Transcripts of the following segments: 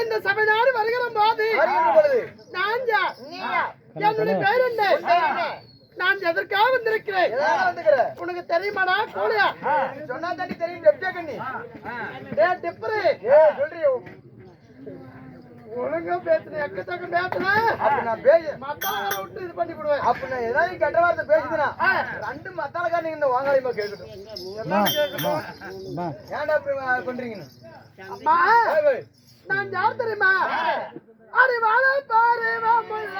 இந்த சபை நாடு வருகிற போது நான் என்னுடைய பேர் என்ன? நான் எதற்காக வந்திருக்கிறேன்? உனக்கு தெரியுமாடா கூலியா சொன்னா தண்ணி தெரியும் டெப்டே கண்ணி? டே டிப்பரு. சொல்றியோ? ஒழுங்கா பேசுன எக்கச்சக்க பேசுன? அப்ப நான் பேச. மத்தால விட்டு இது பண்ணி விடுவேன். அப்ப நான் ஏதாவது கெட்ட வார்த்தை பேசுதுனா ரெண்டு மத்தாலக்காரங்க இந்த வாங்காளிமா கேட்கட்டும். ஏன்டா பண்றீங்கன்னு? அம்மா. நான் யார் தெரியுமா அடி வாழ பாரு வாமுள்ள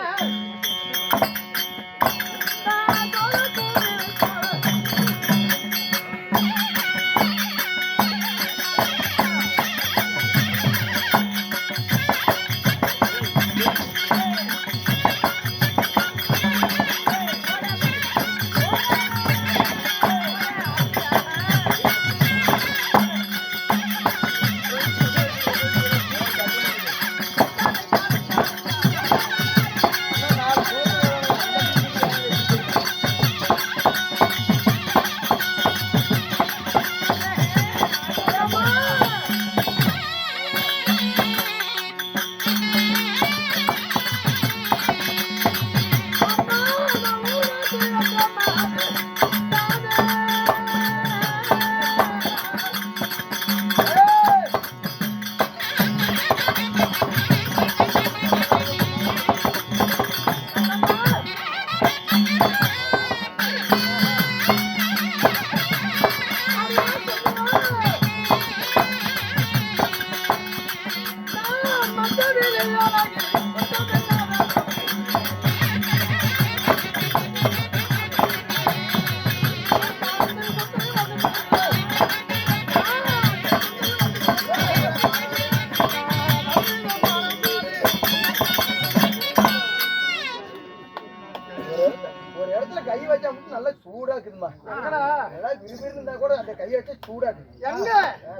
இருந்தா கூட அந்த கை வச்சா சூடா இருக்குது எங்க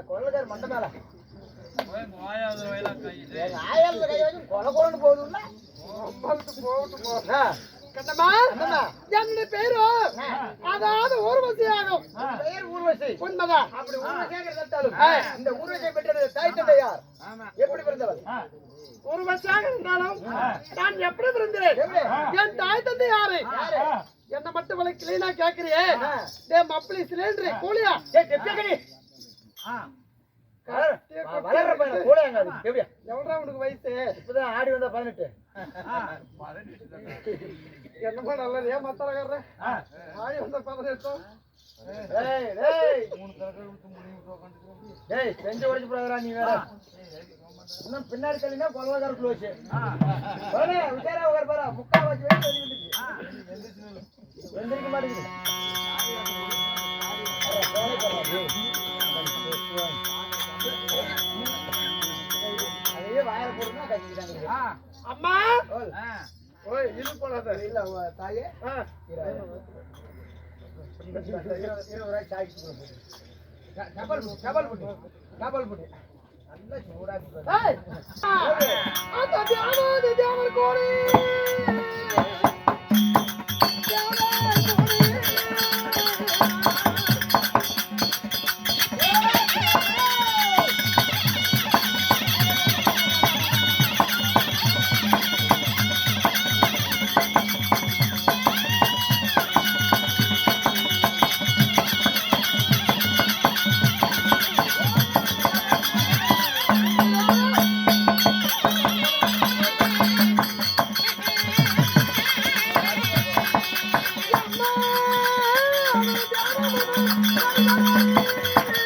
கொள்ளக்கார மண்டை மேல. எங்க ஆயாளுக்கு கை வச்சு கொலை கொலைன்னு போகுதுல்ல? ஆ, கண்டமா என்னுடைய பேரு? அதாவது ஊர்வசி ஆகும். பெயர் ஊர்வசி. உண்மைதான். அப்படி ஊர்வசியாக இருந்தாலும் இந்த ஊர்வசியை பெற்ற தாய் தந்தை யார்? எப்படி பிறந்தவள் ஊர்வசியாக இருந்தாலும் நான் எப்படி பிறந்தேன்? என் தாய் தந்தை யாரு? யாரு? என்ன மட்டும் இவ்வளவு கிளீனா கேக்குறியே ஆ. டே மப்பிளி சிலிண்டர் கூலியா ஏய், தெப்பக்கணி. வளர- வளர்ற பையன் கூட எங்க அது? எப்படியா? எவ்வளவு உனக்கு வயசு இப்பதான் ஆடி வந்தா பதினெட்டு என்னமா நல்லது ஏன் மத்தலக்காரர ஆடி வந்த பதினெட்டும் டேய், டேய். டேய், செஞ்சு உடைச்சு போடாதடா நீ வேற. இன்னும் பின்னாடி தள்ளினா கொலகார க்ளோஸ். வரே, உஷாரா உட்காரு பாரு. முக்கா வச்சு வெளிய வந்துச்சு. எந்திரிக்க மாட்டேங்குது. அதையே வாயில போடுனா கட்டிக்கிட்டாங்க. அம்மா ஓய். இது போடாத இல்ல, தாயே இருபது ரூபாய் சாய்க்கு டபுள் டபுள் புடி, டபுள் நல்லா சூடா இருக்கு கோடி やった!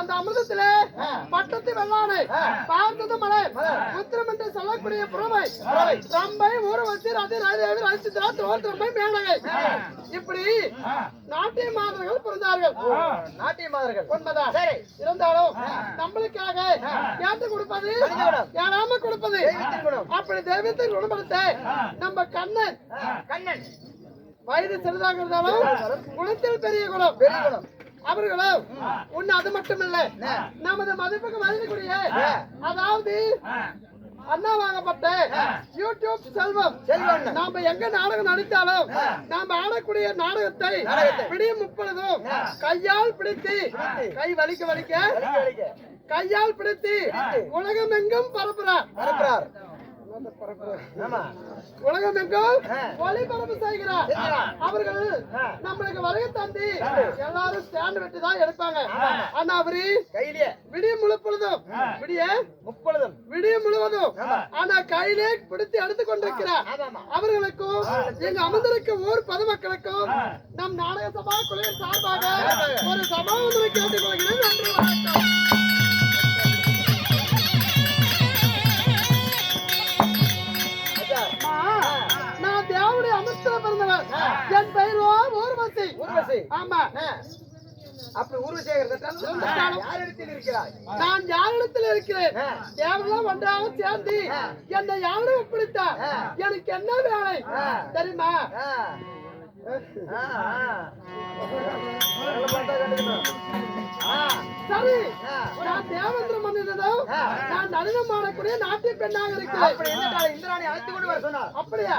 அந்த அமிர்தத்திலே பட்டத்து வெள்ளானை பார்த்தது மலை. புத்திரம் என்று சொல்லக்கூடிய புறமை. ரம்பை ஊற வச்சு ரதி ரவி ரசித்ரா தோல் மேனகை இப்படி நாட்டிய மாதர்கள் பிறந்தார்கள் நாட்டிய மாதர்கள். உண்மைதான் சரி. இருந்தாலும் நம்மளுக்காக கேட்டு கொடுப்பது ஏறாம கொடுப்பது. தெய்வத்தின் அப்படி தெய்வத்தை குணப்படுத்த நம்ம கண்ணன். கண்ணன். வயது சிறிதாக இருந்தாலும் குணத்தில் பெரிய குணம். பெரிய குணம். அவர்களும் உன்னை அது மட்டும் இல்ல நமது மதிப்புக்கு மதிக்கக்கூடிய அதாவது அண்ணா வாங்கப்பட்ட யூடியூப் செல்வம். செல்வம். நாம எங்க நாடகம் நடித்தாலும் நாம ஆடக்கூடிய நாடகத்தை பிடியும் முப்பொழுதும் கையால் பிடித்து கை வலிக்க வலிக்க கையால் பிடித்து உலகம் எங்கும் பரப்புறார். பரப்புறார். உலகம் எங்கும். ஒளிபரப்பு செய்கிறார். அவர்கள். நம்மளுக்கு வருகை தந்தி எல்லாரும் ஸ்டாண்ட் வெட்டி தான் எடுப்பாங்க. ஆனா அவரு கையிலேயே விடிய முழுப்பொழுதும். விடிய? முப்பொழுதும். விடிய முழுவதும். ஆனா கையிலே பிடித்து எடுத்து கொண்டிருக்கிறார் அவர்களுக்கும் எங்க அமர்ந்திருக்க ஊர் பொதுமக்களுக்கும் நம் நாடக சபா குழுவின் சார்பாக ஒரு சபா ஒன்றை கேட்டுக்கொள்கிறேன். நன்றி வணக்கம். பிறந்தவர் என் பெயரோ ஊர்வசி. ஊர்வசி. ஆமா. அப்படி நான் யாரிடத்தில் இருக்கிறேன்? ஒன்றாக சேர்ந்து என்னை யாரும் ஒப்படைத்தார்? எனக்கு என்ன வேலை. தெரியுமா. சரி. நான் தேவேந்திர மன்னனும். நான் நடனம் ஆடக்கூடிய நாட்டிய பெண்ணாக இருக்கிறேன். இந்திராணி அழைத்து கொண்டு வர சொன்னார். அப்படியா?